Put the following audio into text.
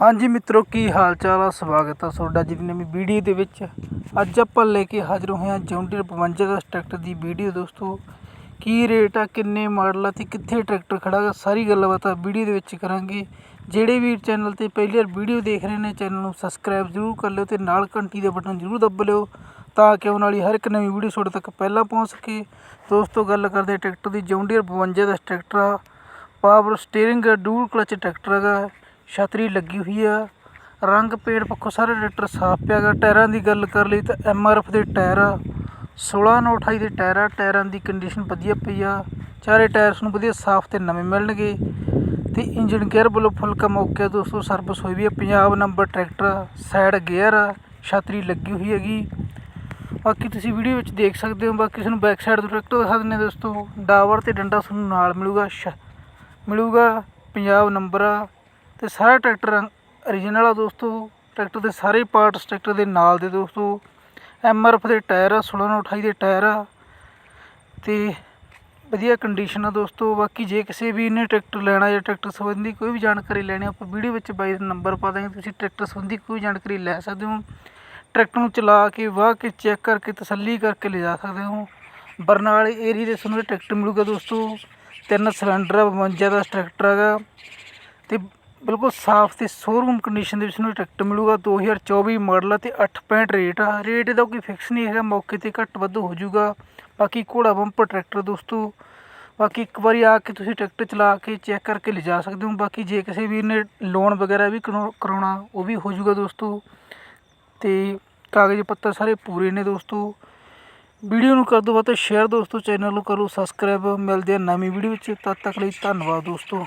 ਹਾਂਜੀ ਮਿੱਤਰੋ, ਕੀ ਹਾਲ ਚਾਲ ਆ? ਸਵਾਗਤ ਆ ਤੁਹਾਡਾ ਜੀ ਦੀ ਨਵੀਂ ਵੀਡੀਓ ਦੇ ਵਿੱਚ। ਅੱਜ ਆਪਾਂ ਲੈ ਕੇ ਹਾਜ਼ਰ ਹੋਏ ਹਾਂ ਜੌਂਡੀਅਰ 52 ਦਾ ਟਰੈਕਟਰ ਦੀ ਵੀਡੀਓ। ਦੋਸਤੋ, ਕੀ ਰੇਟ ਆ, ਕਿੰਨੇ ਮਾਡਲ ਆ ਤੇ ਕਿੱਥੇ ਟਰੈਕਟਰ ਖੜਾ ਗਾ ਸਾਰੀ ਗੱਲਬਾਤ ਆ ਵੀਡੀਓ ਦੇ ਵਿੱਚ ਕਰਾਂਗੇ। ਜਿਹੜੇ ਵੀ ਚੈਨਲ ਤੇ ਪਹਿਲੀ ਵਾਰ ਵੀਡੀਓ ਦੇਖ ਰਹੇ ਨੇ, ਚੈਨਲ ਨੂੰ ਸਬਸਕ੍ਰਾਈਬ ਜ਼ਰੂਰ ਕਰ ਲਿਓ ਤੇ ਨਾਲ ਘੰਟੀ ਦਾ ਬਟਨ ਜ਼ਰੂਰ ਦੱਬ ਲਿਓ ਤਾਂ ਕਿ ਆਉਣ ਵਾਲੀ ਹਰ ਇੱਕ ਨਵੀਂ ਵੀਡੀਓ ਤੁਹਾਡੇ ਤੱਕ ਪਹਿਲਾਂ ਪਹੁੰਚ ਸਕੇ। ਦੋਸਤੋ, ਗੱਲ ਕਰਦੇ ਟਰੈਕਟਰ ਦੀ। ਜੌਂਡੀਅਰ 52 ਦਾ ਟਰੈਕਟਰ ਆ। Power steering dual clutch tractor ਹੈਗਾ। ਛਤਰੀ ਲੱਗੀ ਹੋਈ ਆ। ਰੰਗ ਪੇੜ ਪੱਖੋਂ ਸਾਰਾ ਟਰੈਕਟਰ ਸਾਫ਼ ਪਿਆ ਗਾ। ਟਾਇਰਾਂ ਦੀ ਗੱਲ ਕਰ ਲਈ ਤਾਂ ਐਮ ਆਰ ਐਫ ਦੇ ਟਾਇਰ ਆ। 16 ਨੌ 28 ਦੇ ਟਾਇਰ ਆ। ਟਾਇਰਾਂ ਦੀ ਕੰਡੀਸ਼ਨ ਵਧੀਆ ਪਈ ਆ। ਚਾਰੇ ਟਾਇਰ ਨੂੰ ਵਧੀਆ ਸਾਫ਼ ਤੇ ਨਵੇਂ ਮਿਲਣਗੇ। ਤੇ ਇੰਜਨ ਗੇਅਰ ਵੱਲੋਂ ਫੁੱਲ ਕੰਮ ਓਕੇ ਦੋਸਤੋ। ਸਰਵਿਸ ਹੋਈ ਵੀ ਆ। ਪੰਜਾਬ ਨੰਬਰ ਟਰੈਕਟਰ ਆ। ਸਾਈਡ ਗੇਅਰ ਆ। ਛਤਰੀ ਲੱਗੀ ਹੋਈ ਹੈਗੀ। ਬਾਕੀ ਤੁਸੀਂ ਵੀਡੀਓ ਵਿੱਚ ਦੇਖ ਸਕਦੇ ਹੋ। ਬਾਕੀ ਤੁਹਾਨੂੰ ਬੈਕ ਸਾਈਡ ਤੋਂ ਟਰੈਕਟਰ ਦਿਖਾ ਦਿੰਦੇ ਦੋਸਤੋ। ਡਾਵਰ ਤੇ ਡੰਡਾ ਤੁਹਾਨੂੰ ਨਾਲ ਮਿਲੂਗਾ। ਸ਼- ਮਿਲੂਗਾ। ਪੰਜਾਬ ਨੰਬਰ ਆ। ਤੇ ਸਾਰਾ ਟਰੈਕਟਰ ਓਰੀਜਨਲ ਆ ਦੋਸਤੋ। ਟਰੈਕਟਰ ਦੇ ਸਾਰੇ ਪਾਰਟਸ ਟਰੈਕਟਰ ਦੇ ਨਾਲ ਦੇ ਦੋਸਤੋ। ਐਮ ਆਰ ਐਫ ਦੇ ਟਾਇਰ ਆ 16 ਨਾਲ 28 ਦੇ ਟਾਇਰ ਆ। ਤੇ ਵਧੀਆ ਕੰਡੀਸ਼ਨ ਆ ਦੋਸਤੋ। ਬਾਕੀ ਜੇ ਕਿਸੇ ਵੀ ਨੇ ਟਰੈਕਟਰ ਲੈਣਾ ਜਾਂ ਟਰੈਕਟਰ ਸੰਬੰਧੀ ਕੋਈ ਵੀ ਜਾਣਕਾਰੀ ਲੈਣੀ ਆਪਾਂ ਵੀਡੀਓ ਵਿੱਚ ਬਾਈ ਦਾ ਨੰਬਰ ਪਾ ਦਾਂਗੇ। ਤੁਸੀਂ ਟਰੈਕਟਰ ਸੰਬੰਧੀ ਕੋਈ ਜਾਣਕਾਰੀ ਲੈ ਸਕਦੇ ਹੋ। ਟਰੈਕਟਰ ਨੂੰ ਚਲਾ ਕੇ, ਵਾਹ ਕੇ ਚੈੱਕ ਕਰਕੇ, ਤਸੱਲੀ ਕਰਕੇ ਲਿਜਾ ਸਕਦੇ ਹੋ। ਬਰਨਾਲੇ ਏਰੀਆ ਦੇ ਤੁਹਾਨੂੰ ਟਰੈਕਟਰ ਮਿਲੂਗਾ ਦੋਸਤੋ। ਤਿੰਨ ਸਿਲੰਡਰ ਆ 52 ਦਾ ਟਰੈਕਟਰ ਹੈਗਾ। ਤੇ ਬਿਲਕੁਲ ਸਾਫ਼ ਤੇ ਸ਼ੋਰੂਮ ਕੰਡੀਸ਼ਨ ਦੇ ਵਿੱਚ ਤੁਹਾਨੂੰ ਟਰੈਕਟਰ ਮਿਲੂਗਾ 2024 ਮਾਡਲ ਆ ਤੇ 8.65 ਰੇਟ ਆ। ਰੇਟ ਇਹਦਾ ਕੋਈ ਫਿਕਸ ਨਹੀਂ ਹੈਗਾ, ਮੌਕੇ ਤੇ ਘੱਟ ਵੱਧ ਹੋ ਜਾਊਗਾ। ਬਾਕੀ ਘੋੜਾ ਬੰਪਰ ਟਰੈਕਟਰ ਦੋਸਤੋ, ਬਾਕੀ ਇੱਕ ਵਾਰੀ ਆ ਕੇ ਤੁਸੀਂ ਟਰੈਕਟਰ ਚਲਾ ਕੇ ਚੈੱਕ ਕਰਕੇ ਲਿਜਾ ਸਕਦੇ ਹੋ। ਬਾਕੀ ਜੇ ਕਿਸੇ ਵੀਰ ਨੇ ਲੋਨ ਵਗੈਰਾ ਵੀ ਕਰਾਉ- ਕਰਾਉਣਾ, ਉਹ ਵੀ ਹੋ ਜਾਊਗਾ ਦੋਸਤੋ। ਤੇ ਕਾਗਜ਼ ਪੱਤਰ ਸਾਰੇ ਪੂਰੇ ਨੇ ਦੋਸਤੋ। ਵੀਡੀਓ ਨੂੰ ਕਰ ਦਿਓ ਵੱਧ ਸ਼ੇਅਰ ਦੋਸਤੋ ਚੈਨਲ ਨੂੰ ਕਰੋ ਸਬਸਕ੍ਰਾਈਬ ਮਿਲਦੇ ਆ ਨਵੀਂ ਵੀਡੀਓ ਵਿੱਚ, ਤਦ ਤੱਕ ਲਈ ਧੰਨਵਾਦ ਦੋਸਤੋ।